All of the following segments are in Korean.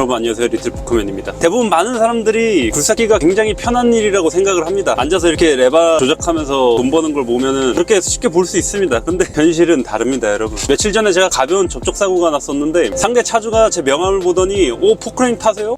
여러분 안녕하세요. 리틀 포크맨입니다. 대부분 많은 사람들이 굴삭기가 굉장히 편한 일이라고 생각을 합니다. 앉아서 이렇게 레바 조작하면서 돈 버는 걸 보면은 그렇게 쉽게 볼 수 있습니다. 근데 현실은 다릅니다 여러분. 며칠 전에 제가 가벼운 접촉 사고가 났었는데 상대 차주가 제 명함을 보더니 오 포크레인 타세요?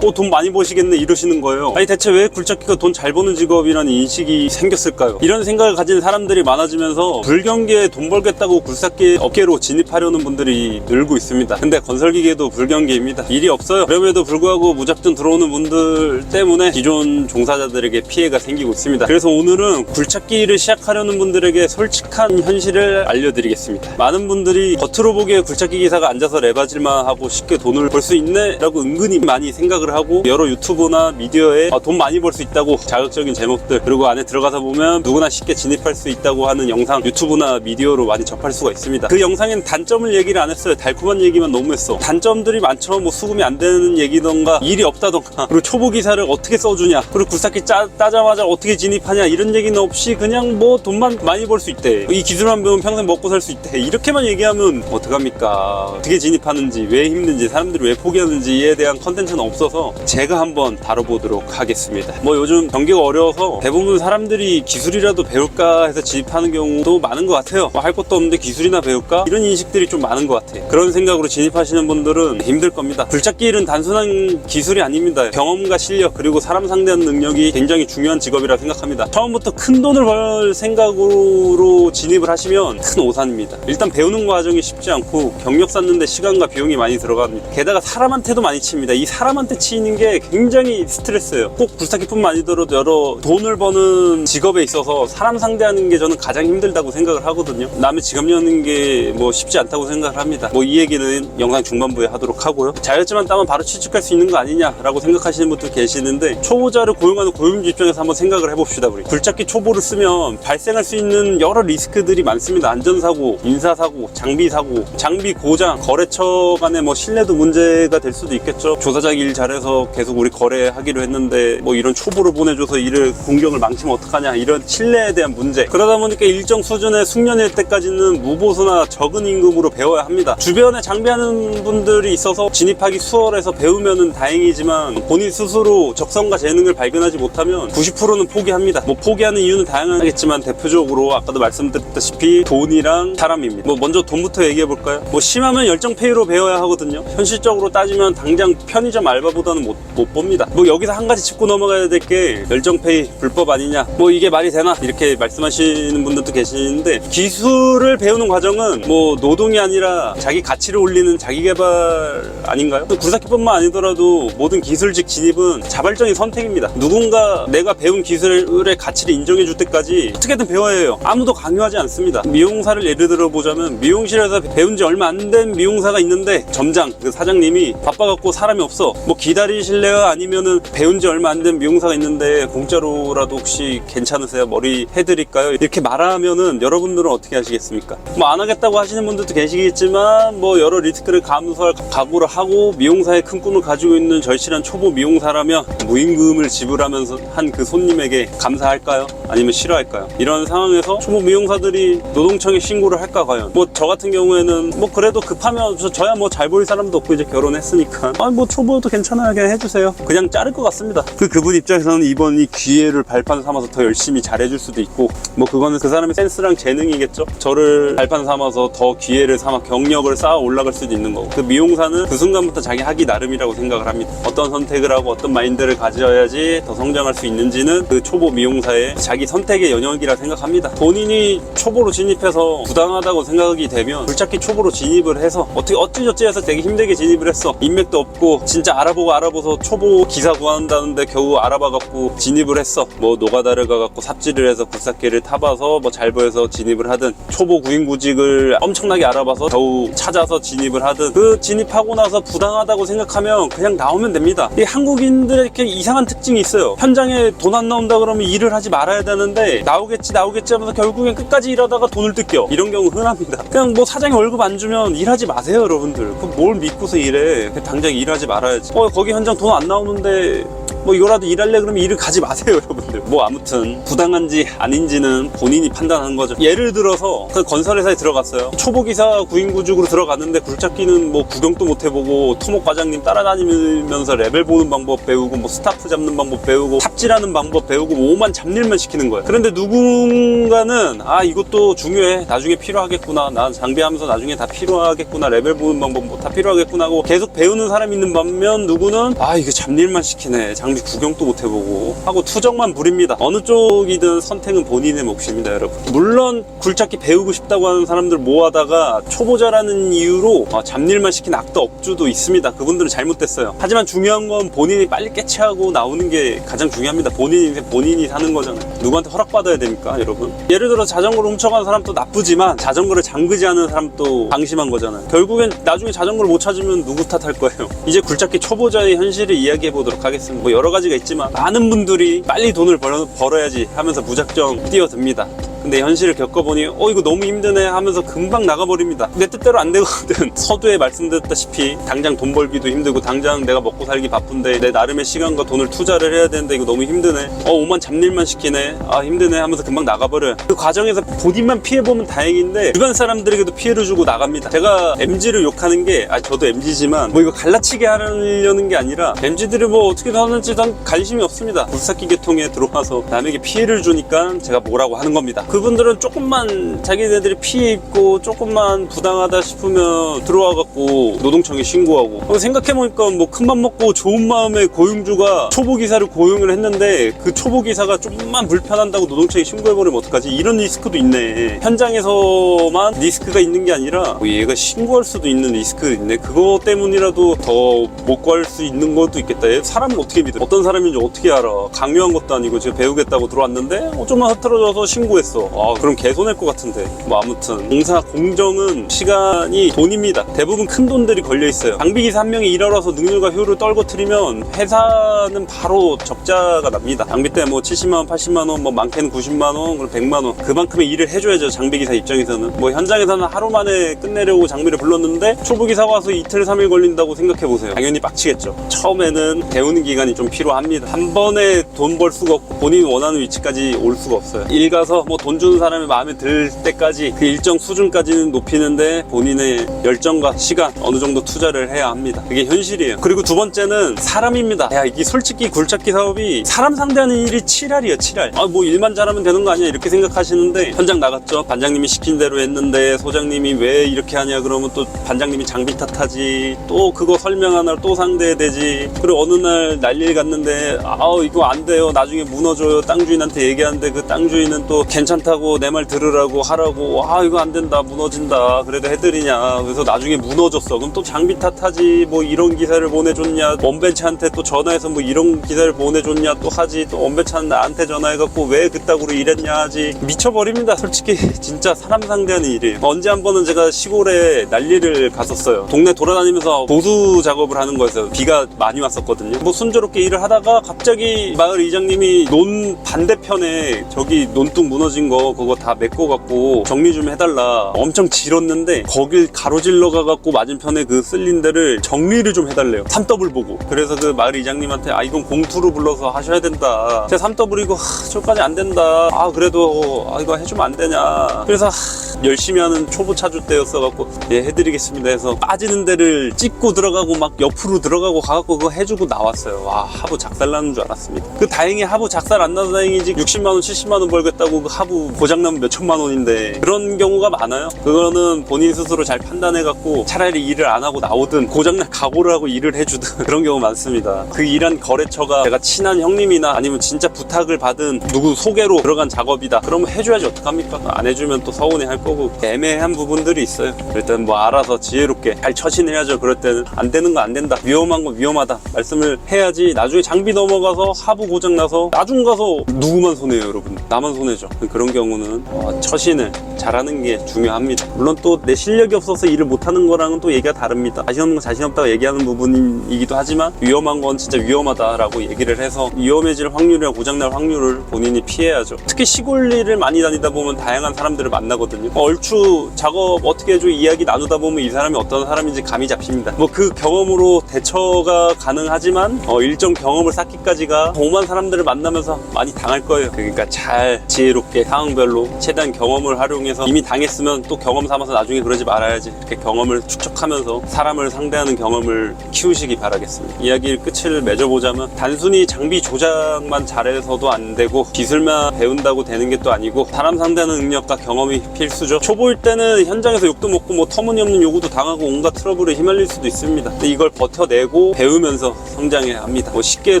오, 돈 많이 버시겠네 이러시는 거예요. 아니 대체 왜 굴착기가 돈 잘 버는 직업이라는 인식이 생겼을까요? 이런 생각을 가진 사람들이 많아지면서 불경기에 돈 벌겠다고 굴삭기 업계로 진입하려는 분들이 늘고 있습니다. 근데 건설기계도 불경기입니다. 일이 없어요. 그럼에도 불구하고 무작정 들어오는 분들 때문에 기존 종사자들에게 피해가 생기고 있습니다. 그래서 오늘은 굴착기를 시작하려는 분들에게 솔직한 현실을 알려드리겠습니다. 많은 분들이 겉으로 보기에 굴착기 기사가 앉아서 레바질만 하고 쉽게 돈을 벌 수 있네 라고 은근히 많이 생각을 하고 여러 유튜브나 미디어에 아, 돈 많이 벌 수 있다고 자극적인 제목들 그리고 안에 들어가서 보면 누구나 쉽게 진입할 수 있다고 하는 영상 유튜브나 미디어로 많이 접할 수가 있습니다. 그 영상엔 단점을 얘기를 안 했어요. 달콤한 얘기만 너무 했어. 단점들이 많죠. 뭐 수금이 안 되는 얘기던가 일이 없다던가 그리고 초보 기사를 어떻게 써주냐 그리고 굴삭기 짜, 따자마자 어떻게 진입하냐 이런 얘기는 없이 그냥 뭐 돈만 많이 벌 수 있대. 이 기술만 배우면 평생 먹고 살 수 있대. 이렇게만 얘기하면 어떡합니까? 어떻게 진입하는지 왜 힘든지 사람들이 왜 포기하는지에 대한 컨텐츠는 없어서 제가 한번 다뤄보도록 하겠습니다. 뭐 요즘 경기가 어려워서 대부분 사람들이 기술이라도 배울까 해서 진입하는 경우도 많은 것 같아요. 뭐 할 것도 없는데 기술이나 배울까? 이런 인식들이 좀 많은 것 같아요. 그런 생각으로 진입하시는 분들은 힘들 겁니다. 굴착기 일은 단순한 기술이 아닙니다. 경험과 실력 그리고 사람 상대하는 능력이 굉장히 중요한 직업이라 생각합니다. 처음부터 큰 돈을 벌 생각으로 진입을 하시면 큰 오산입니다. 일단 배우는 과정이 쉽지 않고 경력 쌓는데 시간과 비용이 많이 들어갑니다. 게다가 사람한테도 많이 칩니다. 이 사람한테 치 이는 게 굉장히 스트레스예요. 꼭 굴삭기뿐만 아니더라도 여러 돈을 버는 직업에 있어서 사람 상대하는 게 저는 가장 힘들다고 생각을 하거든요. 남의 직업 여는 게 뭐 쉽지 않다고 생각을 합니다. 뭐 이 얘기는 영상 중반부에 하도록 하고요. 자격증만 따면 바로 취직할 수 있는 거 아니냐라고 생각하시는 분들 계시는데 초보자를 고용하는 고용주 입장에서 한번 생각을 해봅시다 우리. 굴착기 초보를 쓰면 발생할 수 있는 여러 리스크들이 많습니다. 안전사고 인사사고 장비사고 장비 고장 거래처 간의 뭐 신뢰도 문제가 될 수도 있겠죠. 조사장 일 잘해 서 계속 우리 거래하기로 했는데 뭐 이런 초보를 보내줘서 일을 공격을 망치면 어떡하냐 이런 신뢰에 대한 문제. 그러다 보니까 일정 수준의 숙련일 때까지는 무보수나 적은 임금으로 배워야 합니다. 주변에 장비하는 분들이 있어서 진입하기 수월해서 배우면은 다행이지만 본인 스스로 적성과 재능을 발견하지 못하면 90%는 포기합니다. 뭐 포기하는 이유는 다양하겠지만 대표적으로 아까도 말씀드렸다시피 돈이랑 사람입니다. 뭐 먼저 돈부터 얘기해 볼까요? 뭐 심하면 열정 페이로 배워야 하거든요. 현실적으로 따지면 당장 편의점 알바보다 는 못, 못 봅니다 뭐 여기서 한 가지 짚고 넘어가야 될 게 열정 페이 불법 아니냐 뭐 이게 말이 되나 이렇게 말씀하시는 분들도 계시는데 기술을 배우는 과정은 뭐 노동이 아니라 자기 가치를 올리는 자기 개발 아닌가요? 또 굴삭기뿐만 아니더라도 모든 기술직 진입은 자발적인 선택입니다. 누군가 내가 배운 기술의 가치를 인정해 줄 때까지 어떻게든 배워야 해요. 아무도 강요하지 않습니다. 미용사를 예를 들어 보자면 미용실에서 배운 지 얼마 안 된 미용사가 있는데 점장 그 사장님이 바빠갖고 사람이 없어. 뭐 기 다리실래요? 아니면은 배운 지 얼마 안 된 미용사가 있는데 공짜로라도 혹시 괜찮으세요? 머리 해드릴까요? 이렇게 말하면은 여러분들은 어떻게 하시겠습니까? 뭐 안 하겠다고 하시는 분들도 계시겠지만 뭐 여러 리스크를 감수할 각오를 하고 미용사의 큰 꿈을 가지고 있는 절실한 초보 미용사라면 무임금을 지불하면서 한 그 손님에게 감사할까요? 아니면 싫어할까요? 이런 상황에서 초보 미용사들이 노동청에 신고를 할까 과연? 뭐 저 같은 경우에는 뭐 그래도 급하면 저, 저야 뭐 잘 보일 사람도 없고 이제 결혼했으니까 아니 뭐 초보도 괜찮아요 그냥 해주세요. 그냥 자를 것 같습니다. 그 그분 입장에서는 이번 이 기회를 발판 삼아서 더 열심히 잘해줄 수도 있고 뭐 그거는 그 사람의 센스랑 재능이겠죠? 저를 발판 삼아서 더 기회를 삼아 경력을 쌓아 올라갈 수도 있는 거고 그 미용사는 그 순간부터 자기 하기 나름이라고 생각을 합니다. 어떤 선택을 하고 어떤 마인드를 가져야지 더 성장할 수 있는지는 그 초보 미용사의 자기 선택의 영역이라 생각합니다. 본인이 초보로 진입해서 부당하다고 생각이 되면 불착기 초보로 진입을 해서 어떻게 어찌저찌 해서 되게 힘들게 진입을 했어. 인맥도 없고 진짜 알아보고 알아봐서 초보 기사 구한다는데 겨우 알아봐갖고 진입을 했어. 뭐 노가다를 가갖고 삽질을 해서 굴삭기를 타봐서 뭐 잘 보여서 진입을 하든 초보 구인 구직을 엄청나게 알아봐서 겨우 찾아서 진입을 하든 그 진입하고 나서 부당하다고 생각하면 그냥 나오면 됩니다. 이 한국인들의 이렇게 이상한 특징이 있어요. 현장에 돈 안 나온다 그러면 일을 하지 말아야 되는데 나오겠지 나오겠지 하면서 결국엔 끝까지 일하다가 돈을 뜯겨. 이런 경우 흔합니다. 그냥 뭐 사장이 월급 안 주면 일하지 마세요 여러분들. 그뭘 믿고서 일해? 당장 일하지 말아야지. 어 거기 현장 돈 안 나오는데 뭐 이거라도 일할래 그러면 일을 가지 마세요 여러분들. 뭐 아무튼 부당한지 아닌지는 본인이 판단하는 거죠. 예를 들어서 그 건설회사에 들어갔어요. 초보기사 구인구직으로 들어갔는데 굴착기는 뭐 구경도 못 해보고 토목 과장님 따라다니면서 레벨 보는 방법 배우고 뭐 스타프 잡는 방법 배우고 탑질하는 방법 배우고 뭐 오만 잡일만 시키는 거예요. 그런데 누군가는 아 이것도 중요해. 나중에 필요하겠구나. 난 장비하면서 나중에 다 필요하겠구나. 레벨 보는 방법 뭐 다 필요하겠구나 하고 계속 배우는 사람이 있는 반면 누구는 아 이거 잡일만 시키네. 장비 구경도 못 해보고 하고 투정만 부립니다. 어느 쪽이든 선택은 본인의 몫입니다 여러분. 물론 굴착기 배우고 싶다고 하는 사람들 모아다가 초보자라는 이유로 어, 잡일만 시킨 악도 업주도 있습니다. 그분들은 잘못됐어요. 하지만 중요한 건 본인이 빨리 깨치하고 나오는 게 가장 중요합니다. 본인 인생 본인이 사는 거잖아요. 누구한테 허락받아야 됩니까 여러분? 예를 들어 자전거를 훔쳐가는 사람도 나쁘지만 자전거를 잠그지 않은 사람도 방심한 거잖아요. 결국엔 나중에 자전거를 못 찾으면 누구 탓할 거예요? 이제 굴착기 초보자의 현실을 이야기해 보도록 하겠습니다. 뭐 여러 가지가 있지만 많은 분들이 빨리 돈을 벌어, 벌어야지 하면서 무작정 뛰어듭니다 근데 현실을 겪어보니 어 이거 너무 힘드네 하면서 금방 나가버립니다. 내 뜻대로 안 되거든. 서두에 말씀드렸다시피 당장 돈 벌기도 힘들고 당장 내가 먹고 살기 바쁜데 내 나름의 시간과 돈을 투자를 해야 되는데 이거 너무 힘드네. 어 오만 잡일만 시키네. 아 힘드네 하면서 금방 나가버려요. 그 과정에서 본인만 피해보면 다행인데 주변 사람들에게도 피해를 주고 나갑니다. 제가 MG를 욕하는 게 아 저도 MG지만 뭐 이거 갈라치게 하려는 게 아니라 MG들이 뭐 어떻게 하는지 난 관심이 없습니다. 불삭기 계통에 들어와서 남에게 피해를 주니까 제가 뭐라고 하는 겁니다 그분들은 조금만 자기네들이 피해 입고 조금만 부당하다 싶으면 들어와 갖고 노동청에 신고하고. 생각해보니까 뭐 큰맘 먹고 좋은 마음에 고용주가 초보기사를 고용을 했는데 그 초보기사가 조금만 불편한다고 노동청에 신고해버리면 어떡하지? 이런 리스크도 있네. 현장에서만 리스크가 있는 게 아니라 뭐 얘가 신고할 수도 있는 리스크 있네. 그거 때문이라도 더 못 구할 수 있는 것도 있겠다. 얘 사람을 어떻게 믿어? 어떤 사람인지 어떻게 알아? 강요한 것도 아니고 제가 배우겠다고 들어왔는데 어, 좀만 흐트러져서 신고했어 아 그럼 개 손할 것 같은데. 뭐 아무튼. 공사 공정은 시간이 돈입니다. 대부분 큰 돈들이 걸려 있어요. 장비기사 한 명이 일하러 와서 능률과 효율을 떨궈트리면 회사는 바로 적자가 납니다. 장비 때 뭐 70만 원 80만 원 뭐 많게는 90만 원 그럼 100만 원. 그만큼의 일을 해줘야죠 장비기사 입장에서는. 뭐 현장에서는 하루 만에 끝내려고 장비를 불렀는데 초보기사가 와서 이틀 3일 걸린다고 생각해 보세요. 당연히 빡치겠죠. 처음에는 배우는 기간이 좀 필요합니다. 한 번에 돈 벌 수가 없고 본인이 원하는 위치까지 올 수가 없어요. 일 가서 뭐돈 주는 사람이 마음에 들 때까지 그 일정 수준까지는 높이는데 본인의 열정과 시간 어느 정도 투자를 해야 합니다. 그게 현실이에요. 그리고 두 번째는 사람입니다. 야 이게 솔직히 굴착기 사업이 사람 상대하는 일이 7할이에요 7할. 아 뭐 일만 잘하면 되는 거 아니야 이렇게 생각하시는데 현장 나갔죠. 반장님이 시킨 대로 했는데 소장님이 왜 이렇게 하냐 그러면 또 반장님이 장비 탓하지. 또 그거 설명하느라 또 상대해야 되지. 그리고 어느 날 난리를 갔는데 아우 이거 안 돼요. 나중에 무너져요. 땅 주인한테 얘기하는데 그 땅 주인은 또 괜찮다 고 내 말 들으라고 하라고 아 이거 안 된다 무너진다 그래도 해드리냐. 그래서 나중에 무너졌어. 그럼 또 장비 탓하지 뭐 이런 기사를 보내줬냐. 원벤츠한테 또 전화해서 뭐 이런 기사를 보내줬냐. 또 하지 또 원벤츠는 나한테 전화해갖고 왜 그따구로 일했냐 하지. 미쳐버립니다 솔직히. 진짜 사람 상대하는 일이에요. 언제 한 번은 제가 시골에 난리를 갔었어요. 동네 돌아다니면서 보수 작업을 하는 거였어요. 비가 많이 왔었거든요. 뭐 순조롭게 일을 하다가 갑자기 마을 이장님이 논 반대편에 저기 논둑 무너진 거 그거 다 메꿔 갖고 정리 좀 해달라. 엄청 질었는데 거길 가로질러 가갖고 맞은편에 그 쓸린 데를 정리를 좀 해달래요. 3더블 보고. 그래서 그 마을 이장님한테 아 이건 공투로 불러서 하셔야 된다. 제가 3더블이고 하, 저까지 안 된다. 아 그래도 아 이거 해주면 안 되냐. 그래서 하, 열심히 하는 초보 차주 때였어 갖고 예 해드리겠습니다 해서 빠지는 데를 찍고 들어가고 막 옆으로 들어가고 가갖고 그거 해주고 나왔어요. 와 하부 작살 나는 줄 알았습니다. 그 다행히 하부 작살 안 나서 다행이지 60만원 70만원 벌겠다고 그 하부 고장나면 몇 천만 원인데 그런 경우가 많아요. 그거는 본인 스스로 잘 판단해 갖고 차라리 일을 안 하고 나오든 고장날 각오를 하고 일을 해주든 그런 경우 많습니다. 그 일한 거래처가 제가 친한 형님이나 아니면 진짜 부탁을 받은 누구 소개로 들어간 작업이다. 그러면 해줘야지 어떡합니까? 안 해주면 또 서운해 할 거고. 애매한 부분들이 있어요. 일단 뭐 알아서 지혜롭게 잘 처신해야죠. 그럴 때는 안 되는 거 안 된다. 위험한 거 위험하다. 말씀을 해야지 나중에 장비 넘어가서 하부 고장 나서 나중 가서 누구만 손해요 여러분. 나만 손해죠. 그런 경우는 어, 처신을 잘하는 게 중요합니다. 물론 또 내 실력이 없어서 일을 못하는 거랑은 또 얘기가 다릅니다. 자신 없는 거 자신 없다고 얘기하는 부분이기도 하지만 위험한 건 진짜 위험하다라고 얘기를 해서 위험해질 확률이나 고장날 확률을 본인이 피해야죠. 특히 시골 일을 많이 다니다 보면 다양한 사람들을 만나거든요. 얼추 작업 어떻게 해줘 이야기 나누다 보면 이 사람이 어떤 사람인지 감이 잡힙니다. 뭐 그 경험으로 대처가 가능하지만 어, 일정 경험을 쌓기까지가 오만 사람들을 만나면서 많이 당할 거예요. 그러니까 잘 지혜롭게 상황별로 최대한 경험을 활용해서 이미 당했으면 또 경험 삼아서 나중에 그러지 말아야지 이렇게 경험을 축적하면서 사람을 상대하는 경험을 키우시기 바라겠습니다. 이야기 끝을 맺어보자면 단순히 장비 조작만 잘해서도 안 되고 기술만 배운다고 되는 게 또 아니고 사람 상대하는 능력과 경험이 필수죠. 초보일 때는 현장에서 욕도 먹고 뭐 터무니없는 요구도 당하고 온갖 트러블에 휘말릴 수도 있습니다. 근데 이걸 버텨내고 배우면서 성장해야 합니다. 뭐 쉽게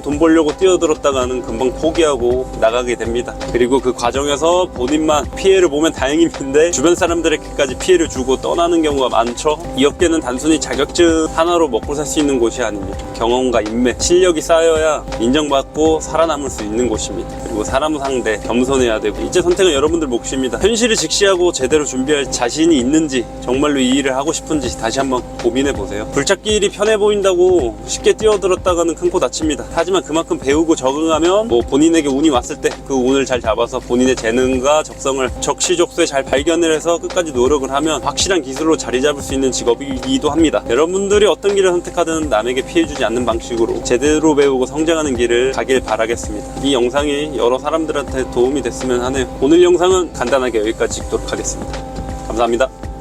돈 벌려고 뛰어들었다가는 금방 포기하고 나가게 됩니다. 그리고 그 과정에서 본인만 피해를 보면 다행인데 주변 사람들에게까지 피해를 주고 떠나는 경우가 많죠. 이 업계는 단순히 자격증 하나로 먹고 살 수 있는 곳이 아닙니다. 경험과 인맥, 실력이 쌓여야 인정받고 살아남을 수 있는 곳입니다. 그리고 사람 상대 겸손해야 되고 이제 선택은 여러분들 몫입니다. 현실을 직시하고 제대로 준비할 자신이 있는지 정말로 이 일을 하고 싶은지 다시 한번 고민해 보세요. 불찾기 일이 편해 보인다고 쉽게 뛰어들었다가는 큰 코 다칩니다. 하지만 그만큼 배우고 적응하면 뭐 본인에게 운이 왔을 때 그 운을 잘 잡아서 본인의 재능 과 적성을 적시적소에 잘 발견을 해서 끝까지 노력을 하면 확실한 기술로 자리 잡을 수 있는 직업이기도 합니다. 여러분들이 어떤 길을 선택하든 남에게 피해주지 않는 방식으로 제대로 배우고 성장하는 길을 가길 바라겠습니다. 이 영상이 여러 사람들한테 도움이 됐으면 하네요. 오늘 영상은 간단하게 여기까지 찍도록 하겠습니다. 감사합니다.